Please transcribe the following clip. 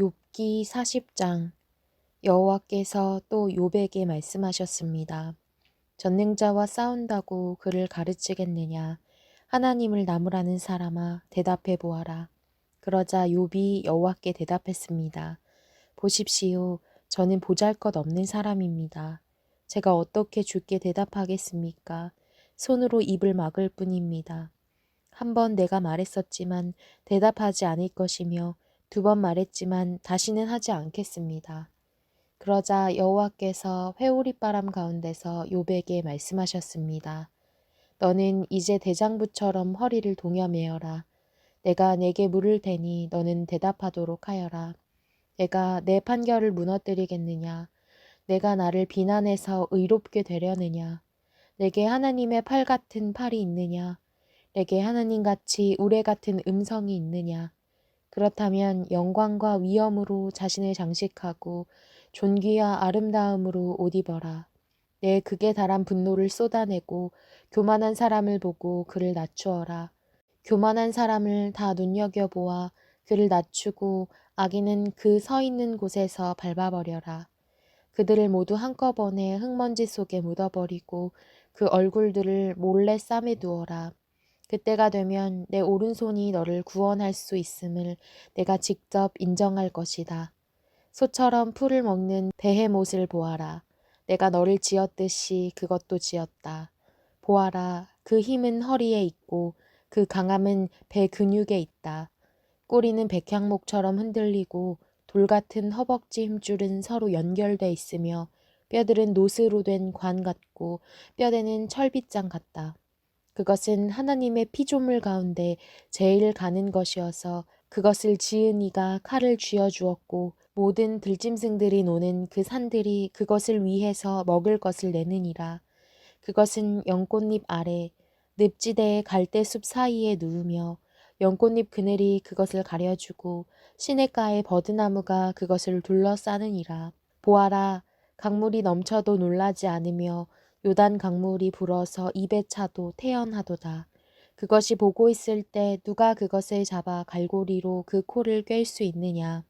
욥기 40장 여호와께서 또 욥에게 말씀하셨습니다. 전능자와 싸운다고 그를 가르치겠느냐 하나님을 나무라는 사람아 대답해 보아라. 그러자 욥이 여호와께 대답했습니다. 보십시오. 저는 보잘것없는 사람입니다. 제가 어떻게 주께 대답하겠습니까? 손으로 입을 막을 뿐입니다. 한 번 내가 말했었지만 대답하지 않을 것이며 두 번 말했지만 다시는 하지 않겠습니다. 그러자 여호와께서 회오리 바람 가운데서 욥에게 말씀하셨습니다. 너는 이제 대장부처럼 허리를 동여매어라. 내가 내게 물을 테니 너는 대답하도록 하여라. 내가 내 판결을 무너뜨리겠느냐? 내가 나를 비난해서 의롭게 되려느냐? 내게 하나님의 팔 같은 팔이 있느냐? 내게 하나님 같이 우레 같은 음성이 있느냐? 그렇다면 영광과 위엄으로 자신을 장식하고 존귀와 아름다움으로 옷 입어라. 내 극에 달한 분노를 쏟아내고 교만한 사람을 보고 그를 낮추어라. 교만한 사람을 다 눈여겨보아 그를 낮추고 악인은 그서 있는 곳에서 밟아버려라. 그들을 모두 한꺼번에 흙먼지 속에 묻어버리고 그 얼굴들을 몰래 쌈에 두어라. 그때가 되면 내 오른손이 너를 구원할 수 있음을 내가 직접 인정할 것이다. 소처럼 풀을 먹는 베헤못을 보아라. 내가 너를 지었듯이 그것도 지었다. 보아라. 그 힘은 허리에 있고 그 강함은 배 근육에 있다. 꼬리는 백향목처럼 흔들리고 돌 같은 허벅지 힘줄은 서로 연결돼 있으며 뼈들은 노스로 된 관 같고 뼈대는 철빗장 같다. 그것은 하나님의 피조물 가운데 제일 가는 것이어서 그것을 지은 이가 칼을 쥐어 주었고 모든 들짐승들이 노는 그 산들이 그것을 위해서 먹을 것을 내느니라. 그것은 연꽃잎 아래 늪지대의 갈대숲 사이에 누우며 연꽃잎 그늘이 그것을 가려주고 시냇가의 버드나무가 그것을 둘러싸느니라. 보아라, 강물이 넘쳐도 놀라지 않으며 요단 강물이 불어서 입에 차도 태연하도다. 그것이 보고 있을 때 누가 그것을 잡아 갈고리로 그 코를 꿰 수 있느냐.